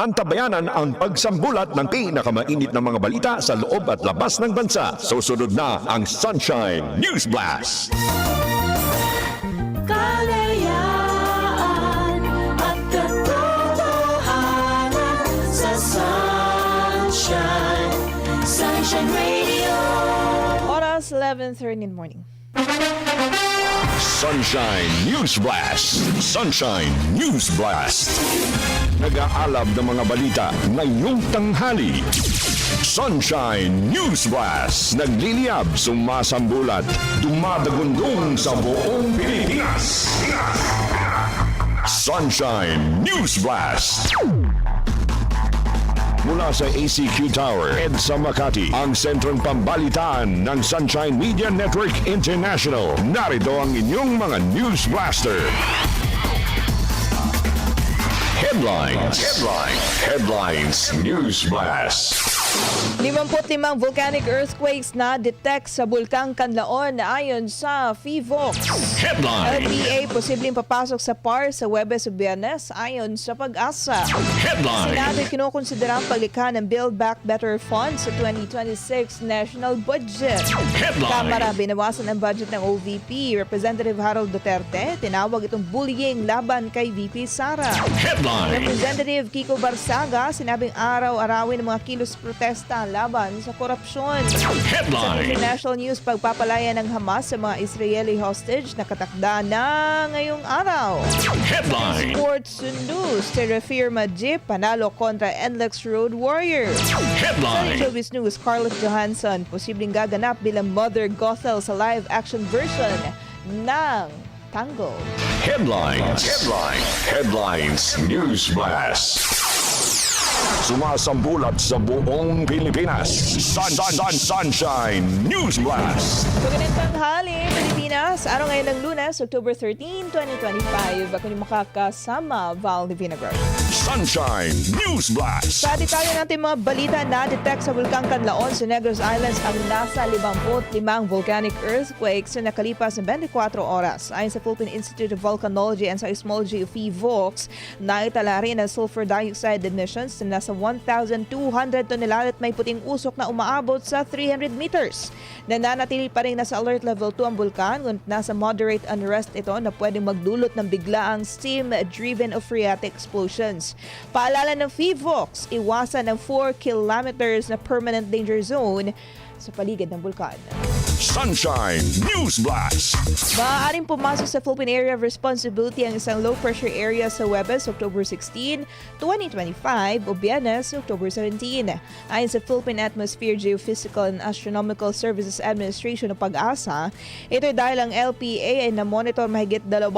Antabayanan ang pagsambulat ng pinakamainit na mga balita sa loob at labas ng bansa. Susunod na ang Sunshine News Blast. Kalayaan at katotohanan sa Sunshine, Sunshine Radio. Oras 11.30 in the morning. Sunshine News Blast. Sunshine News Blast. Nag-aalab ng mga balita ngayong tanghali. Sunshine News Blast. Nagliliyab, sumasambulat, dumadagundong sa buong Pilipinas. Sunshine News Blast. Mula sa ACQ Tower, EDSA Makati, ang sentrong pambalitaan ng Sunshine Media Network International. Narito ang inyong mga News Blaster. Headlines. Headlines. Headlines. News Blast. 55 volcanic earthquakes na detect sa Bulkang Kanlaon ayon sa FIVOX. Headline. LPA posibleng papasok sa PAR sa Webes o Biyernes ayon sa pag-asa. Headline. Senado kinukonsidera ang paglikha ng Build Back Better Fund sa 2026 national budget. Headline. Kamara binawasan ang budget ng OVP. Representative Harold Duterte tinawag itong bullying laban kay VP Sara. Headline. Representative Kiko Barsaga sinabing araw-arawin ng mga kilos protesta laban sa korupsyon. Sa Headline. international news, pagpapalaya ng Hamas sa mga Israeli hostage na katakda na ngayong araw. Headline. Sports news, Terrafirma Jeep panalo kontra NLEX Road Warriors. Sa Headline. showbiz news, Scarlett Johansson posibleng gaganap bilang Mother Gothel sa live-action version ng Tango. Headlines. Headline. Headlines. News Blast. Sumasambulat sa buong Pilipinas. Sun, sun, sun, Sunshine News Blast. Magandang tanghali, Pilipinas. Araw ngayon ng Lunes, October 13, 2025. Ako yung makakasama, Val Divina Gross. Sunshine News Blast. Sa detalye natin mga balita na detect sa Bulkang Kanlaon sa Negros Islands ang nasa 55 volcanic earthquakes sa nakalipas na 24 oras. Ayon sa Philippine Institute of Volcanology and Seismology of PVOX, naitala rin ang sulfur dioxide emissions na nasa 1,200 tonelada at may puting usok na umaabot sa 300 meters. Nananatili pa rin nasa alert level 2 ang bulkan ngunit nasa moderate unrest ito na pwedeng magdulot ng biglaang steam-driven or phreatic explosions. Paalala ng FIVOX, iwasan ang 4 kilometers na permanent danger zone sa paligid ng bulkan. Sunshine News Blast. Maaaring pumasok sa Philippine Area of Responsibility ang isang low-pressure area sa Webes, October 16, 2025 o Biyernes, October 17. Ayon sa Philippine Atmosphere Geophysical and Astronomical Services Administration o PAG-ASA, ito ay dahil ang LPA ay na-monitor mahigit 2,000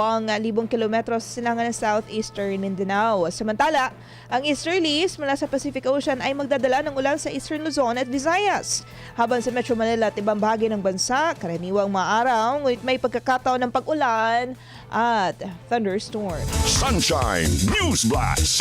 kilometro sa silangan ng southeastern Mindanao. Samantala, ang easterlies mula sa Pacific Ocean ay magdadala ng ulan sa eastern Luzon at Visayas. Habang sa Metro Manila at ibang bahagi ng bansa, karaniwang maaraw, ngunit may pagkakataon ng pag-ulan at thunderstorm. Sunshine News Blast.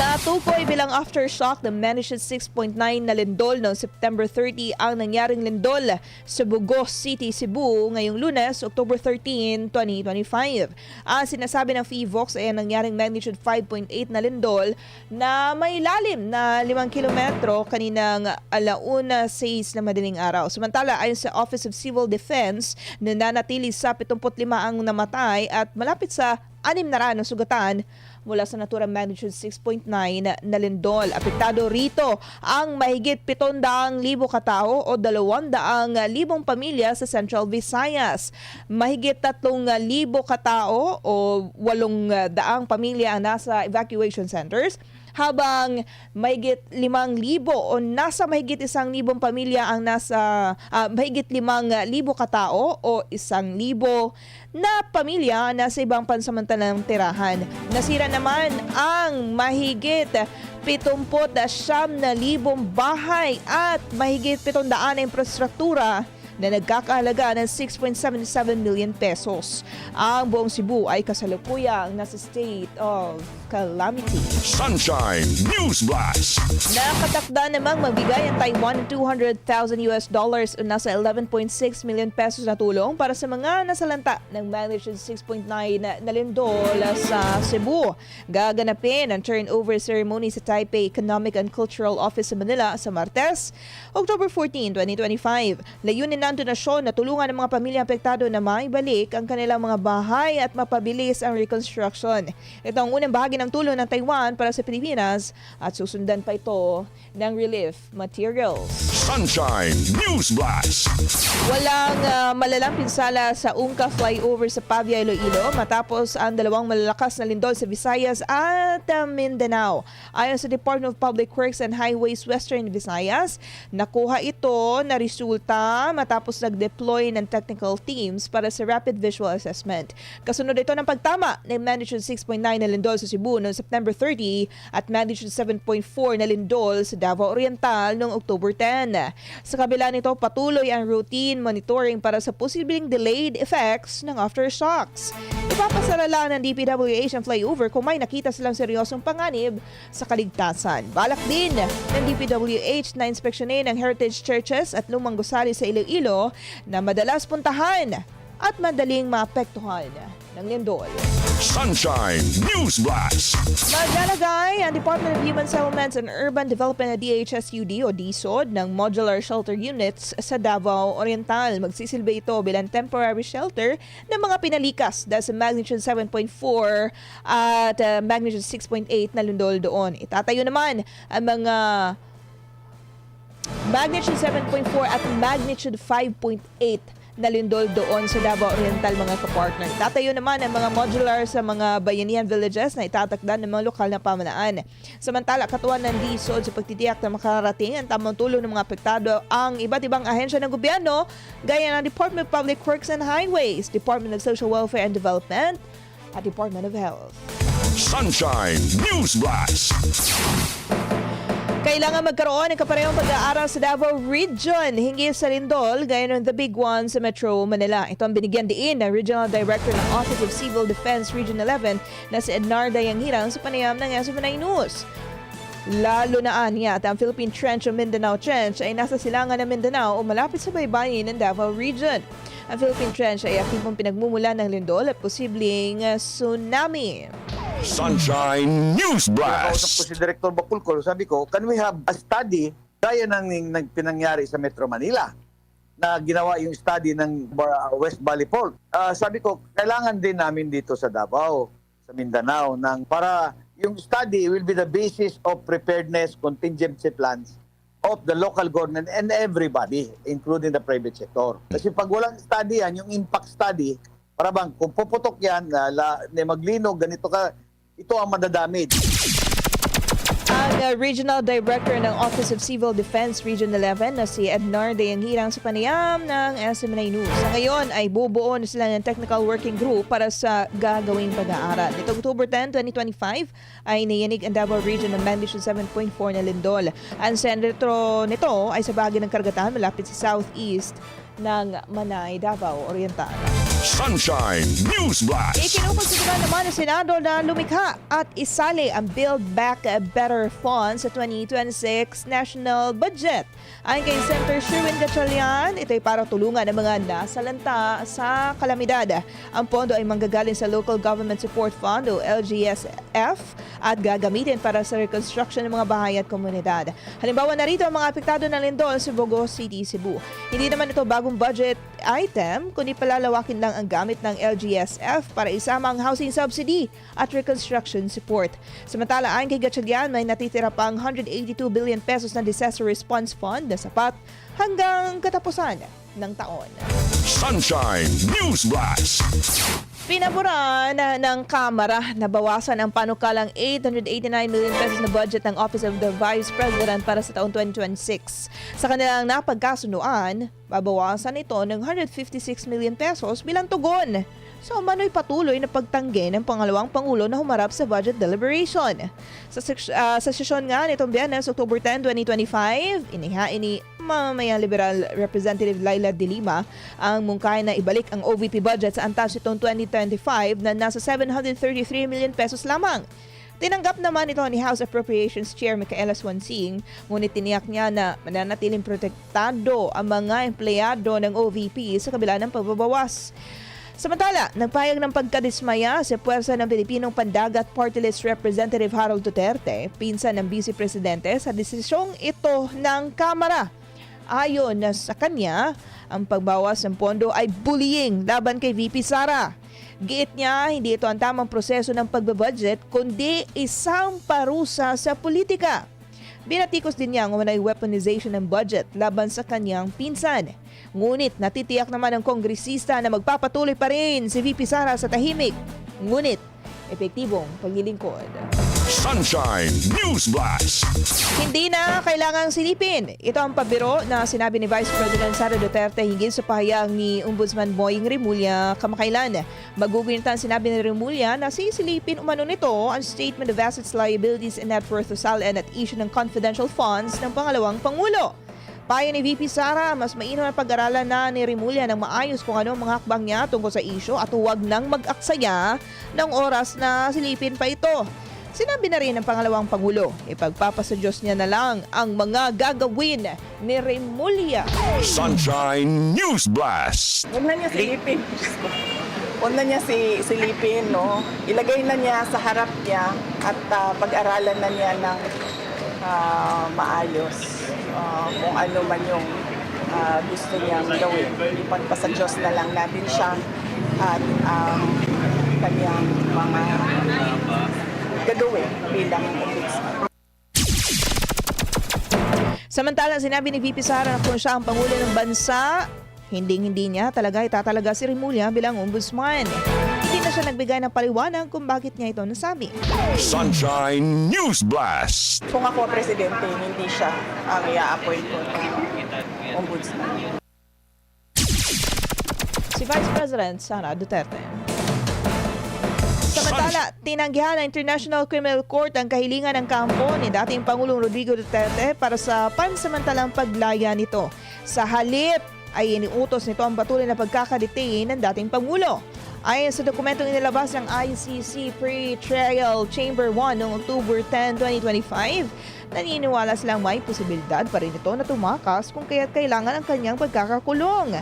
Natukoy bilang aftershock ng magnitude 6.9 na lindol noong September 30 ang nangyaring lindol sa Bugos City, Cebu ngayong lunes, October 13, 2025. Ang sinasabi ng FIVOX ay ang nangyaring magnitude 5.8 na lindol na may lalim na 5 kilometro kaninang alauna 6 na madaling araw. Samantala, ayon sa Office of Civil Defense, nananatili sa 75 ang namatay at malapit sa anim na raan ang sugatan mula sa naturang magnitude 6.9 na lindol. Apektado rito ang mahigit 700,000 katao o 200,000 pamilya sa Central Visayas. Mahigit 3,000 katao o 800 pamilya ang nasa evacuation centers habang mahigit 5,000 o nasa mahigit 1,000 pamilya ang nasa ah, mahigit 5,000 katao o 1,000 na pamilya nasa ibang pansamantalang tirahan. Nasira naman ang mahigit 79,000 bahay at mahigit 700 na infrastruktura na nagkakahalaga ng 6.77 million pesos. Ang buong Cebu ay kasalukuyang nasa state of calamity. Sunshine News Blast. Nakatakda namang magbigay ang Taiwan ng 200,000 US dollars o nasa 11.6 million pesos na tulong para sa mga nasalanta ng magnitude 6.9 na lindol sa Cebu. Gaganapin ang turnover ceremony sa Taipei Economic and Cultural Office sa Manila sa Martes, October 14, 2025. Layunin ng donasyon na tulungan ang mga pamilya apektado na maibalik ang kanilang mga bahay at mapabilis ang reconstruction. Ito ang unang bahagi ng tulong ng Taiwan para sa Pilipinas at susundan pa ito ng relief materials. Sunshine News Blast. Walang ah, malalang pinsala sa Ungka flyover sa Pavia, Iloilo matapos ang dalawang malalakas na lindol sa Visayas at ah, Mindanao. Ayon sa Department of Public Works and Highways Western Visayas, nakuha ito na resulta matapos nag-deploy ng technical teams para sa rapid visual assessment. Kasunod ito ng pagtama ng magnitude 6.9 na lindol sa Cebu noong September 30 at magnitude 7.4 na lindol sa Davao Oriental noong October 10. Sa kabila nito, patuloy ang routine monitoring para sa posibleng delayed effects ng aftershocks. Ipapasarala ng DPWH ang flyover kung may nakita silang seryosong panganib sa kaligtasan. Balak din ng DPWH na inspeksyonin ang heritage churches at lumang gusali sa Iloilo na madalas puntahan at madaling maapektuhan ng lindol. Sunshine News Blast. Maglalagay ang Department of Human Settlements and Urban Development na DHSUD o DSOD ng modular shelter units sa Davao Oriental. Magsisilbi ito bilang temporary shelter ng mga pinalikas dahil sa magnitude 7.4 at uh, magnitude 6.8 na lundol doon. Itatayo naman ang mga magnitude 7.4 at magnitude 5.8 na lindol doon sa Davao Oriental mga kapartner. Tatayo naman ang mga modular sa mga bayanihan villages na itatakdan ng mga lokal na pamalaan. Samantala, katuwan ng DSOD sa pagtitiyak na makarating ang tamang tulong ng mga apektado ang iba't ibang ahensya ng gobyerno gaya ng Department of Public Works and Highways, Department of Social Welfare and Development, at Department of Health. Sunshine News Blast. Kailangan magkaroon ng kaparehong pag-aaral sa Davao Region hinggil sa lindol gaya ng The Big One sa Metro Manila. Ito ang binigyan diin ng Regional Director ng Office of Civil Defense Region 11 na si Ednarda Yanghirang sa panayam ng SMNI News. Lalo na aniya at ang Philippine Trench o Mindanao Trench ay nasa silangan ng Mindanao o malapit sa baybayin ng Davao Region. Ang Philippine Trench ay aktibong pinagmumula ng lindol at posibleng uh, tsunami. Sunshine News Kausap ko Blast. si Director Bakulkol, sabi ko, can we have a study gaya ng, ng pinangyari sa Metro Manila na ginawa yung study ng Bar- West Valley Fault. Ah, sabi ko, kailangan din namin dito sa Davao, sa Mindanao, ng, para yung study will be the basis of preparedness, contingency plans of the local government and everybody, including the private sector. Kasi pag walang study yan, yung impact study, para bang kung puputok yan, uh, la, maglinog, ganito ka, ito ang madadamage. Ang uh, Regional Director ng Office of Civil Defense Region 11 na si Ednar Dayanghirang sa panayam ng SMNA News. Sa ngayon ay bubuo na sila ng technical working group para sa gagawing pag-aaral. Nitong October 10, 2025 ay nayanig ang Davao Region ng magnitude 7.4 na lindol. Ang sentro nito ay sa bahagi ng karagatan malapit sa southeast ng Manay, Davao Oriental. Sunshine News Blast. Ikinukonsidera naman ng Senado na lumikha at isali ang Build Back Better Fund sa 2026 national budget. Ayon kay Senator Sherwin Gatchalian, ito ay para tulungan ang mga nasalanta sa kalamidad. Ang pondo ay manggagaling sa Local Government Support Fund o LGSF at gagamitin para sa reconstruction ng mga bahay at komunidad. Halimbawa narito ang mga apektado ng lindol sa Bogo City, Cebu. Hindi naman ito bagong budget item, kundi palalawakin lang ang gamit ng LGSF para isama ang housing subsidy at reconstruction support. Samantala, ayon kay Gatchalian, may natitira pang 182 billion pesos na disaster response fund na sapat hanggang katapusan ng taon. Sunshine News Blast. Pinabura na ng Kamara na bawasan ang panukalang 889 million pesos na budget ng Office of the Vice President para sa taong 2026. Sa kanilang napagkasunuan, babawasan ito ng 156 million pesos bilang tugon sa umano'y patuloy na pagtanggi ng pangalawang Pangulo na humarap sa budget deliberation. Sa, ah, sa sesyon nga nitong biyernes, October 10, 2025, inihain ni mamayang liberal Representative Laila De Lima ang mungkay na ibalik ang OVP budget sa antas itong 2025 na nasa 733 million pesos lamang. Tinanggap naman ito ni House Appropriations Chair Micaela Swansing, ngunit tiniyak niya na mananatiling protektado ang mga empleyado ng OVP sa kabila ng pagbabawas. Samantala, nagpayag ng pagkadismaya sa puwersa ng Pilipinong Pandagat Party List Representative Harold Duterte, pinsan ng Vice Presidente sa desisyong ito ng Kamara. Ayon na sa kanya, ang pagbawas ng pondo ay bullying laban kay VP Sara. Giit niya, hindi ito ang tamang proseso ng pagbabudget, kundi isang parusa sa politika. Binatikos din niya ang umanay weaponization ng budget laban sa kanyang pinsan. Ngunit natitiyak naman ng kongresista na magpapatuloy pa rin si VP Sara sa tahimik. Ngunit, epektibong paglilingkod. Sunshine News Blast. Hindi na kailangang silipin. Ito ang pabiro na sinabi ni Vice President Sara Duterte hinggil sa pahayag ni Ombudsman Boying Rimulya kamakailan. Magugunita sinabi ni Rimulya na sisilipin umano nito ang Statement of Assets, Liabilities and Net Worth of SALN at issue ng confidential funds ng pangalawang Pangulo. Payo ni VP Sara, mas mainam ang pag-aralan na ni Rimulya ng maayos kung ano ang mga hakbang niya tungkol sa isyo at huwag nang mag-aksaya ng oras na silipin pa ito. Sinabi na rin ng pangalawang Pangulo, ipagpapasa Diyos niya na lang ang mga gagawin ni Rimulya. Sunshine News Blast. Huwag na niya silipin. Huwag na niya si, silipin, no? Ilagay na niya sa harap niya at ah, pag-aralan na niya ng ah, maayos ah, kung ano man yung ah, gusto niyang gawin. Ipagpasa Diyos na lang natin siya at ang kanyang mga gagawin bilang ombudsman. Samantalang sinabi ni VP Sara na kung siya ang Pangulo ng bansa, hindi-hindi niya talaga itatalaga si Rimulya bilang ombudsman. Hindi na siya nagbigay ng paliwanag kung bakit niya ito nasabi. Sunshine News Blast. Kung ako presidente, hindi siya ang i-appoint ko ombudsman. si Vice President Sara Duterte. Samantala, tinanggihan ng International Criminal Court ang kahilingan ng kampo ni dating Pangulong Rodrigo Duterte para sa pansamantalang paglaya nito. Sa halip ay iniutos nito ang patuloy na pagkakadetain ng dating Pangulo. Ayon sa dokumentong inilabas ng ICC Pre-Trial Chamber 1 noong October 10, 2025, naniniwala silang may posibilidad pa rin ito na tumakas kung kaya't kailangan ang kanyang pagkakakulong.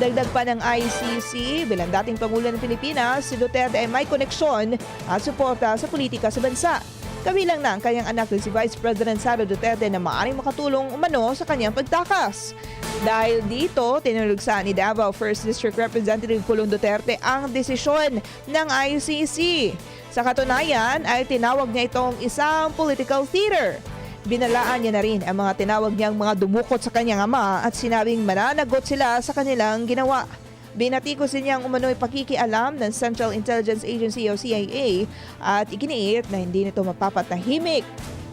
Dagdag pa ng ICC, bilang dating Pangulo ng Pilipinas, si Duterte ay may koneksyon at suporta sa politika sa bansa. Kabilang na ang kanyang anak na si Vice President Sara Duterte na maaaring makatulong umano sa kanyang pagtakas. Dahil dito, tinulugsa ni Davao 1st District Representative Pulong Duterte ang desisyon ng ICC. Sa katunayan ay tinawag niya itong isang political theater. Binalaan niya na rin ang mga tinawag niyang mga dumukot sa kanyang ama at sinabing mananagot sila sa kanilang ginawa. Binatikos din niya ang umano'y pakikialam ng Central Intelligence Agency o CIA at iginiit na hindi nito mapapatahimik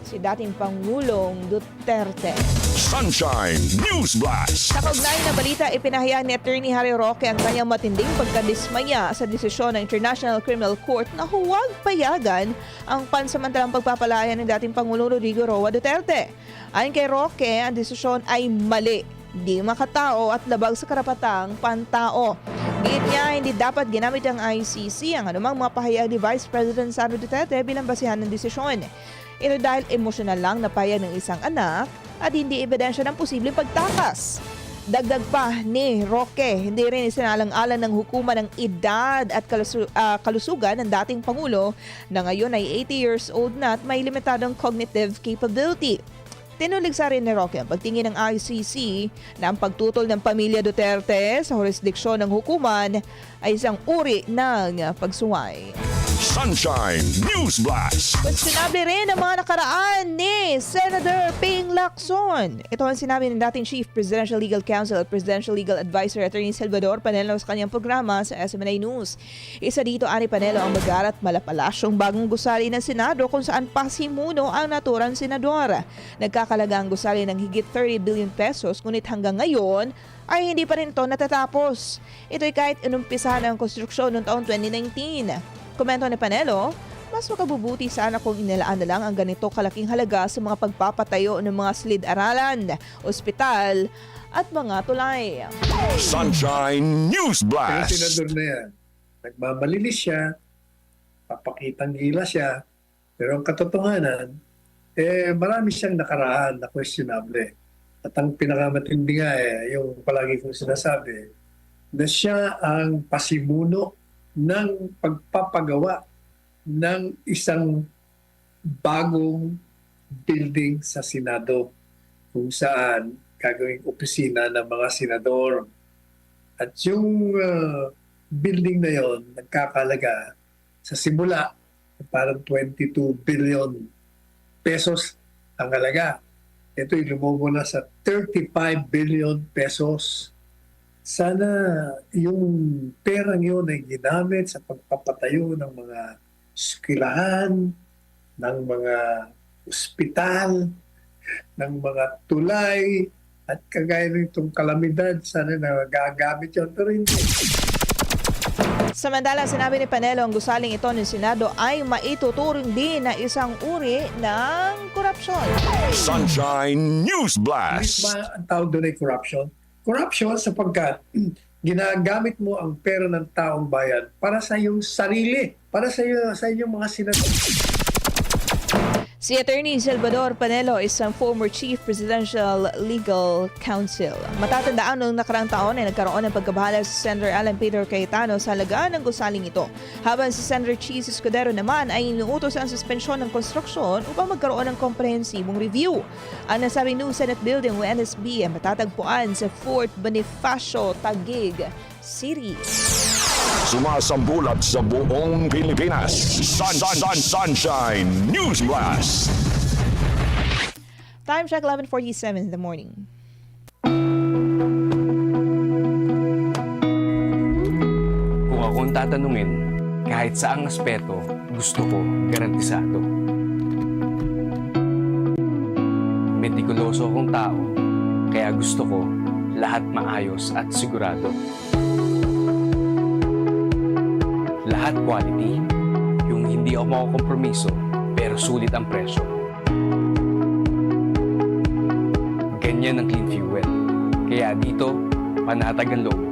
si dating Pangulong Duterte. Sunshine News Blast. Sa kaugnay na balita, ipinahayag ni Attorney Harry Roque ang kanyang matinding pagkadismaya sa desisyon ng International Criminal Court na huwag payagan ang pansamantalang pagpapalaya ng dating Pangulong Rodrigo Roa Duterte. Ayon kay Roque, ang desisyon ay mali, di makatao at labag sa karapatang pantao. Giit niya, hindi dapat ginamit ng ICC ang anumang mga pahayag ni Vice President Sara Duterte bilang basihan ng desisyon. Ito dahil emosyonal lang na payag ng isang anak at hindi ebidensya ng posibleng pagtakas. Dagdag pa ni Roque, hindi rin isinalang-alan ng hukuman ng edad at ah, kalusugan ng dating Pangulo na ngayon ay 80 years old na at may limitadong cognitive capability. Tinuligsa rin ni Roque ang pagtingin ng ICC na ang pagtutol ng pamilya Duterte sa jurisdiksyon ng hukuman ay isang uri ng pagsuway. Sunshine News Blast. Sinabi rin ang mga nakaraan ni Senator Ping Lacson. Ito ang sinabi ng dating Chief Presidential Legal Counsel at Presidential Legal Advisor Attorney Salvador Panelo sa kanyang programa sa SMNA News. Isa dito, Ani Panelo, ang magarat malapalasyong bagong gusali ng Senado kung saan pasimuno ang naturang senador. Nagkakalaga ang gusali ng higit 30 billion pesos ngunit hanggang ngayon ay hindi pa rin ito natatapos. Ito'y kahit inumpisahan ang konstruksyon noong taon 2019. Komento ni Panelo, mas makabubuti sana kung inilaan na lang ang ganito kalaking halaga sa mga pagpapatayo ng mga silid-aralan, ospital at mga tulay. Sunshine News Blast. senador na yan, nagmamalinis siya, papakitang gila siya, pero ang katotohanan, eh, marami siyang nakaraan na questionable. At ang pinakamatindi nga eh, yung palagi kong sinasabi, na siya ang pasimuno ng pagpapagawa ng isang bagong building sa Senado kung saan gagawing opisina ng mga senador. At yung uh, building na yon nagkakalaga sa simula parang 22 billion pesos ang halaga. Ito lumubo na sa 35 billion pesos. Sana yung perang yun ay ginamit sa pagpapatayo ng mga eskwelahan, ng mga ospital, ng mga tulay, at kagaya ng itong kalamidad, sana nagagamit yun. Pero hindi. Samantala, sinabi ni Panelo ang gusaling ito ng Senado ay maituturing din na isang uri ng korupsyon. Sunshine News Blast. ba ang tawag doon ay corruption? Corruption sapagkat ginagamit mo ang pera ng taong bayan para sa iyong sarili, para sa, iyo, sa inyong mga senador. Si Attorney Salvador Panelo is ang former Chief Presidential Legal Counsel. Matatandaan noong nakarang taon ay nagkaroon ng pagkabahala si Senator Alan Peter Cayetano sa halagaan ng gusaling ito. Habang si Senator Cheese Escudero naman ay inuutos ang suspensyon ng konstruksyon upang magkaroon ng komprehensibong review. Ang nasabi new Senate Building o NSB ay matatagpuan sa Fort Bonifacio, Taguig City. Sumasambulat sa buong Pilipinas. Sun, sun, sun, sunshine News Blast. Time check 11:47 in the morning. Kung akong tatanungin, kahit saang aspeto, gusto ko garantisado. Metikuloso akong tao, kaya gusto ko lahat maayos at sigurado. Lahat quality, yung hindi ako makukompromiso, pero sulit ang presyo. Ganyan ang clean fuel. Kaya dito, panatag ang loob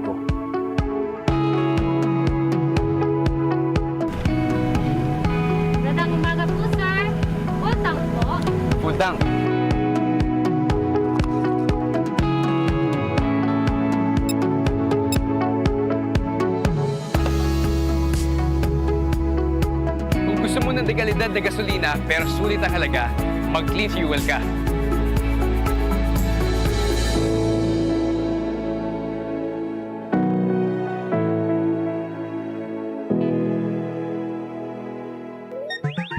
dekalidad na gasolina pero sulit ang halaga, mag-clean fuel ka.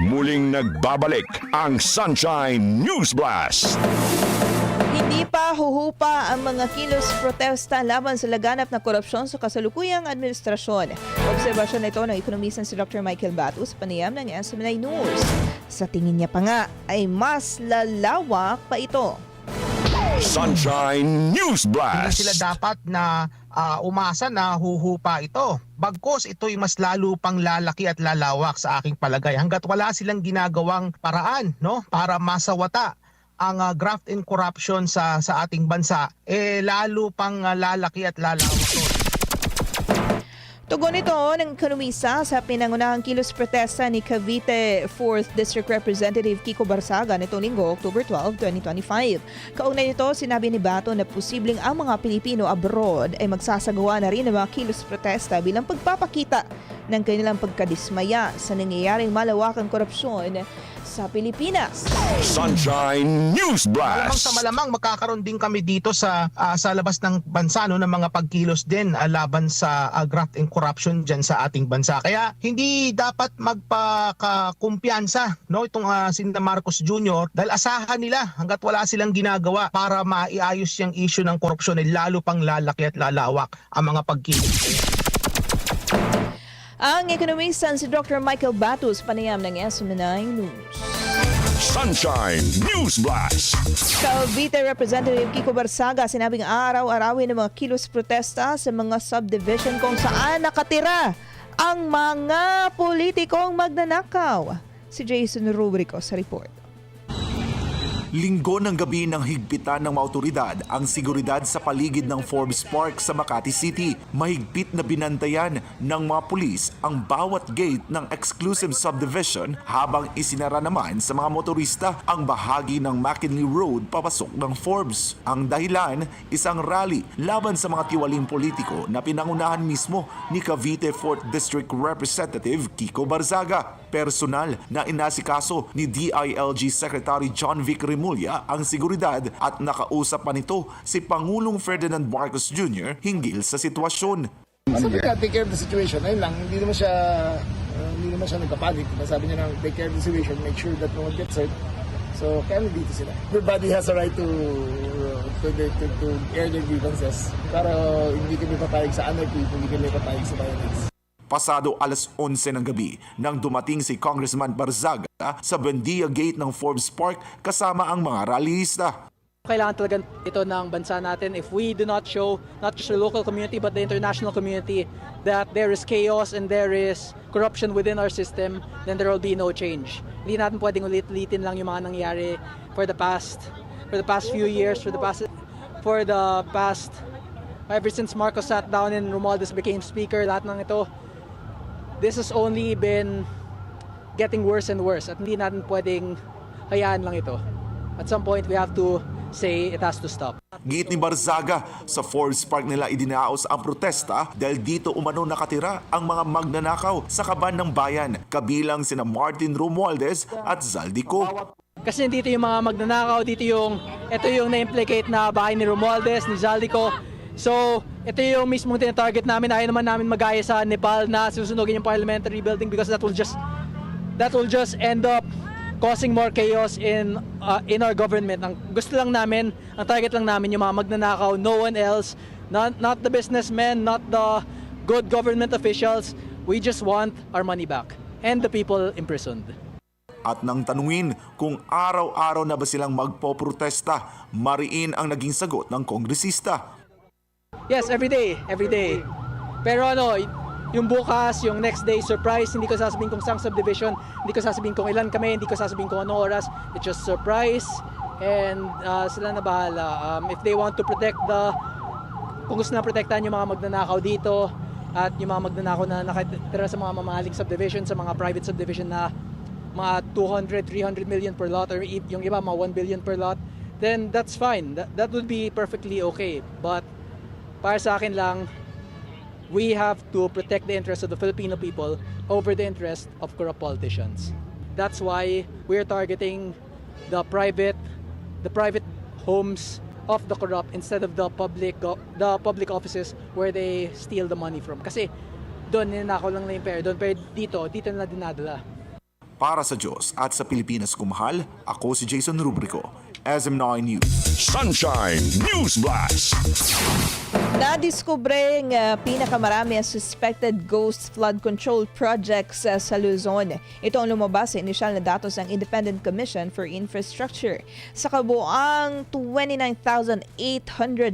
Muling nagbabalik ang Sunshine News Blast. Hindi pa huhupa ang mga kilos protesta laban sa laganap na korupsyon sa kasalukuyang administrasyon. Obserbasyon na ito ng ekonomisang si Dr. Michael Batu sa panayam ng SMNI News. Sa tingin niya pa nga ay mas lalawak pa ito. Sunshine News hindi Blast. sila dapat na ah, umasa na huhupa ito. Bagkos ito'y mas lalo pang lalaki at lalawak sa aking palagay hanggat wala silang ginagawang paraan no para masawata ang ah, graft and corruption sa sa ating bansa eh lalo pang ah, lalaki at lalawak to. Tugon ito ng ekonomisa sa pinangunahang kilos protesta ni Cavite 4th District Representative Kiko Barsaga nitong linggo, October 12, 2025. Kaugnay nito, sinabi ni Bato na posibleng ang mga Pilipino abroad ay magsasagawa na rin ng mga kilos protesta bilang pagpapakita ng kanilang pagkadismaya sa nangyayaring malawakang korupsyon sa Pilipinas. Sunshine News Malamang Blast. sa malamang magkakaroon din kami dito sa ah, sa labas ng bansa no ng mga pagkilos din ah, laban sa ah, graft and corruption diyan sa ating bansa. Kaya hindi dapat magpakakumpiyansa no itong uh, Sinda Marcos Jr. dahil asahan nila hangga't wala silang ginagawa para maiayos yung issue ng korupsyon ay lalo pang lalaki at lalawak ang mga pagkilos. Ang ekonomista si Dr. Michael Batus, panayam ng SMNI News. Sunshine News Blast. Cavite Representative Kiko Barsaga sinabing araw-arawin ng mga kilos protesta sa mga subdivision kung saan nakatira ang mga politikong magnanakaw. Si Jason Rubrico sa report. Linggo ng gabi ng higpitan ng mga ang seguridad sa paligid ng Forbes Park sa Makati City. Mahigpit na binantayan ng mga pulis ang bawat gate ng exclusive subdivision habang isinara naman sa mga motorista ang bahagi ng McKinley Road papasok ng Forbes. Ang dahilan, isang rally laban sa mga tiwaling politiko na pinangunahan mismo ni Cavite 4th District Representative Kiko Barzaga. Personal na inasikaso ni DILG Secretary John Vic Remulla ang seguridad at nakausap pa nito si Pangulong Ferdinand Marcos Jr. hinggil sa sitwasyon. Sabi niya, take care of the situation. Ayun lang, hindi naman siya, uh, hindi naman siya nagpapanik. Sabi niya lang, take care of the situation, make sure that no one gets hurt. So, kaya nandito sila. Everybody has a right to, to, to, to, to air their grievances. Pero hindi kami papayag sa anarchy, hindi kami papayag sa violence. Pasado alas 11 ng gabi nang dumating si Congressman Barzaga sa Buendia Gate ng Forbes Park kasama ang mga rallyista. kailangan talaga ito ng bansa natin if we do not show not just the local community but the international community that there is chaos and there is corruption within our system, then there will be no change. Hindi natin pwedeng ulit-ulitin lang yung mga nangyari for the past for the past few years, for the past for the past ever since Marcos sat down and Romualdez became speaker, lahat ng ito this has only been getting worse and worse at hindi natin pwedeng hayaan lang ito. At some point, we have to say it has to stop. Giit ni Barzaga, sa Forbes Park nila idinaos ang protesta dahil dito umano nakatira ang mga magnanakaw sa kaban ng bayan, kabilang sina Martin Romualdez at Zaldico. Kasi dito yung mga magnanakaw, dito yung, ito yung na-implicate na bahay ni Romualdez, ni Zaldico. So, ito yung mismong tinatarget namin. Ayaw naman namin magaya sa Nepal na susunogin yung parliamentary building because that will just, that will just end up causing more chaos in uh, in our government. Ang gusto lang namin, ang target lang namin yung mga magnanakaw, no one else, not not the businessmen, not the good government officials. We just want our money back and the people imprisoned. At nang tanungin kung araw-araw na ba silang magpoprotesta, mariin ang naging sagot ng kongresista. Yes, every day, every day. Pero ano, yung bukas, yung next day, surprise, hindi ko sasabihin kung saan subdivision, hindi ko sasabihin kung ilan kami, hindi ko sasabihin kung ano oras. It's just surprise and uh, sila na bahala. Um, if they want to protect the, kung gusto na protektahan yung mga magnanakaw dito at yung mga magnanakaw na nakatira sa mga mamahaling subdivision, sa mga private subdivision na mga 200, 300 million per lot or yung iba mga 1 billion per lot, then that's fine. That, that would be perfectly okay. But para sa akin lang, we have to protect the interests of the Filipino people over the interest of corrupt politicians. That's why we're targeting the private the private homes of the corrupt instead of the public the public offices where they steal the money from. Kasi doon ninakaw lang na yung pera. Doon pero dito, dito na dinadala. Para sa Diyos at sa Pilipinas kumahal, ako si Jason Rubrico, SM9 News. Sunshine News Blast. Nadiskubre ang uh, pinakamarami ang suspected ghost flood control projects uh, sa Luzon. Ito ang lumabas sa inisyal na datos ng Independent Commission for Infrastructure. Sa kabuang 29,800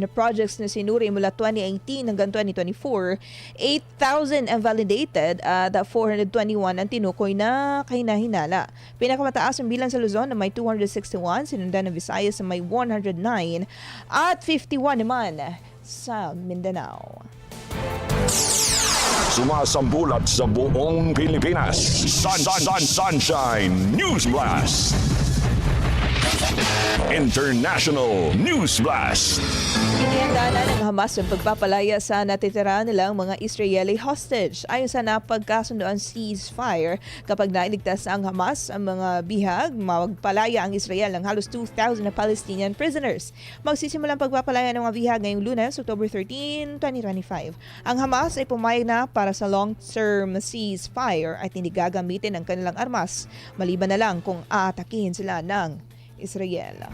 na projects na sinuri mula 2018 hanggang 2024, 8,000 ang validated at uh, 421 ang tinukoy na kahinahinala. Pinakamataas ang bilang sa Luzon na may 261, sinundan ng Visayas na may 109 at 51 naman sa Mindanao. Sumasambulat sa buong Pilipinas. Sun, sun, sun, Sunshine News Blast. International News Blast. Inihanda na ng Hamas ang pagpapalaya sa natitira nilang mga Israeli hostage. Ayon sa napagkasundoan ceasefire, kapag nailigtas ang Hamas ang mga bihag, magpalaya ang Israel ng halos 2,000 na Palestinian prisoners. Magsisimula ang pagpapalaya ng mga bihag ngayong lunes, October 13, 2025. Ang Hamas ay pumayag na para sa long-term ceasefire at hindi gagamitin ang kanilang armas, maliban na lang kung aatakihin sila ng Israel.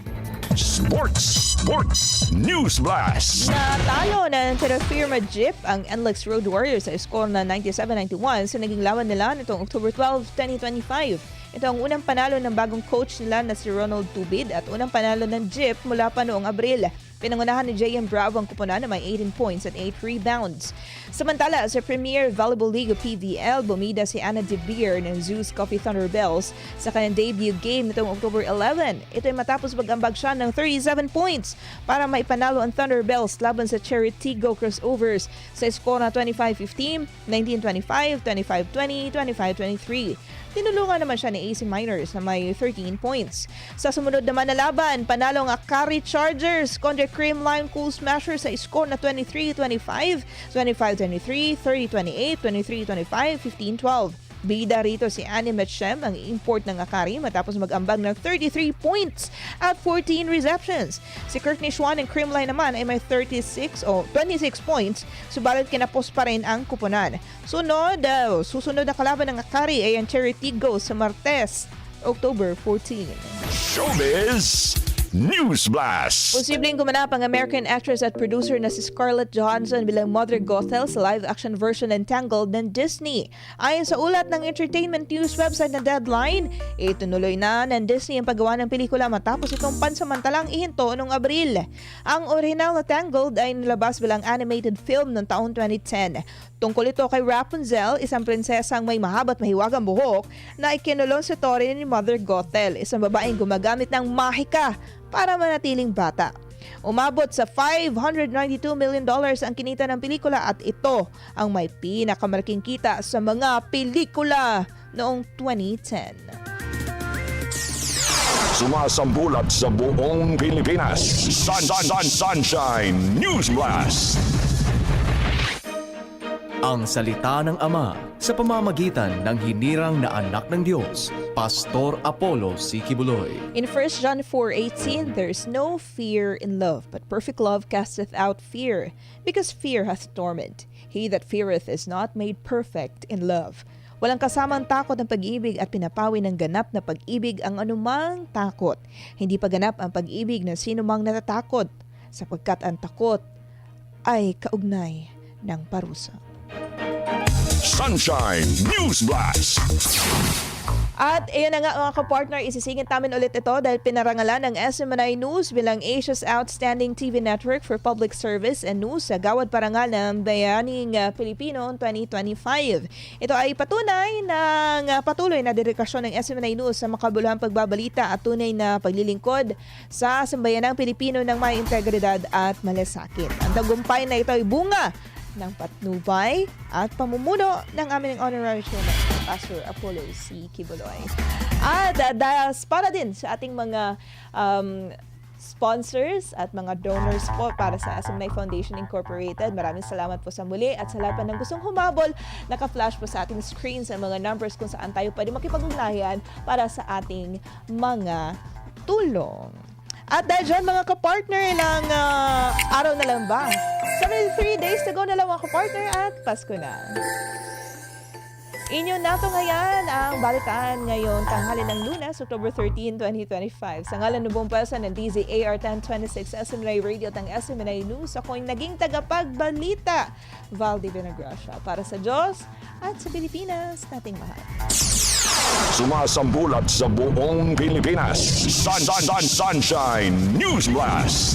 Sports. Sports. News Blast. Natalo ng Terrafirma Jeep ang NLEX Road Warriors sa score na 97-91 sa naging laban nila nitong October 12, 2025. Ito ang unang panalo ng bagong coach nila na si Ronald Tubid at unang panalo ng Jeep mula pa noong Abril. Pinangunahan ni JM Bravo ang kupunan na may 18 points at 8 rebounds. Samantala, sa Premier Volleyball League o PVL, bumida si Anna De Beer ng Zeus Coffee Thunder Bells sa kanyang debut game nitong October 11. Ito ay matapos mag-ambag siya ng 37 points para maipanalo ang Thunder Bells laban sa Cherry Tigo Crossovers sa score na 25-15, 19-25, 25-20, 25-23. Tinulungan naman siya ni AC Miners na may 13 points. Sa sumunod naman na laban, panalo ang Akari Chargers kontra Creamline Cool Smashers sa score na 23-25, 25-23, 30-28, 23-25, 15-12. Bida rito si Annie Metchem, ang import ng Akari matapos mag-ambag ng 33 points at 14 receptions. Si Courtney Schwan ng Creamline naman ay may 36 o 26 points, subalit kinapos pa rin ang kupunan. Sunod, uh, susunod na kalaban ng Akari ay ang Cheritigo sa Martes, October 14. Showbiz. News Blast. Posibleng gumanap ang American actress at producer na si Scarlett Johansson bilang Mother Gothel sa live-action version ng Tangled ng Disney. Ayon sa ulat ng entertainment news website na Deadline, itunuloy na ng Disney ang paggawa ng pelikula matapos itong pansamantalang ihinto noong Abril. Ang original na Tangled ay nilabas bilang animated film noong taong 2010. Tungkol ito kay Rapunzel, isang prinsesang may mahabat mahiwagang buhok na ikinulong sa tore ni Mother Gothel, isang babaeng gumagamit ng mahika para manatiling bata. Umabot sa 592 million dollars ang kinita ng pelikula at ito ang may pinakamalaking kita sa mga pelikula noong 2010. Sumasambulat sa buong Pilipinas. Sun, sun, sun, sunshine News Blast. Ang salita ng Ama sa pamamagitan ng hinirang na anak ng Diyos, Pastor Apollo C. Kibuloy. In 1 John 4:18, there is no fear in love, but perfect love casteth out fear, because fear hath torment. He that feareth is not made perfect in love. Walang kasamang takot ng pag-ibig at pinapawi ng ganap na pag-ibig ang anumang takot. Hindi pa ganap ang pag-ibig ng sinumang natatakot, sapagkat ang takot ay kaugnay ng parusa. Sunshine News Blast. At ayun na nga mga kapartner, isisingit namin ulit ito dahil pinarangalan ng SMNI News bilang Asia's Outstanding TV Network for Public Service and News sa Gawad Parangal ng Bayaning uh, Pilipino 2025. Ito ay patunay ng uh, patuloy na dedikasyon ng SMNI News sa makabuluhang pagbabalita at tunay na paglilingkod sa sambayanang Pilipino ng may integridad at malasakit. Ang tagumpay na ito ay bunga ng patnubay at pamumuno ng aming honorary chairman, Pastor Apollo C. Kibuloy. At uh, dahil para din sa ating mga um, sponsors at mga donors po para sa SMNI Foundation Incorporated. Maraming salamat po sa muli at sa lahat pa ng gustong humabol, naka-flash po sa ating screens ang mga numbers kung saan tayo pwede makipag-ugnayan para sa ating mga tulong. At dahil dyan mga kapartner, ilang ah, araw na lang ba? 73 days to na lang mga kapartner at Pasko na. Inyo nato ngayon ang balitaan ngayon tanghali ng lunes, October 13, 2025. Sa ngalan ng buong pwersa ng DZAR 1026 SMNA Radio tang SMNA News, ako yung naging tagapagbalita, Valdi Vinagracia. Para sa Diyos at sa Pilipinas, nating mahal. Sumasambulat sa buong Pilipinas. Sun, sun, sun, sunshine News Blast.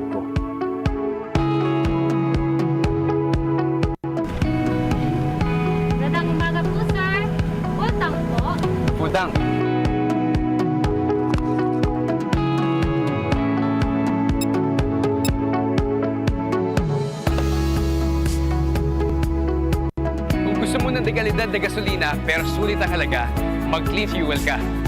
sulit ang halaga, mag-clean fuel ka.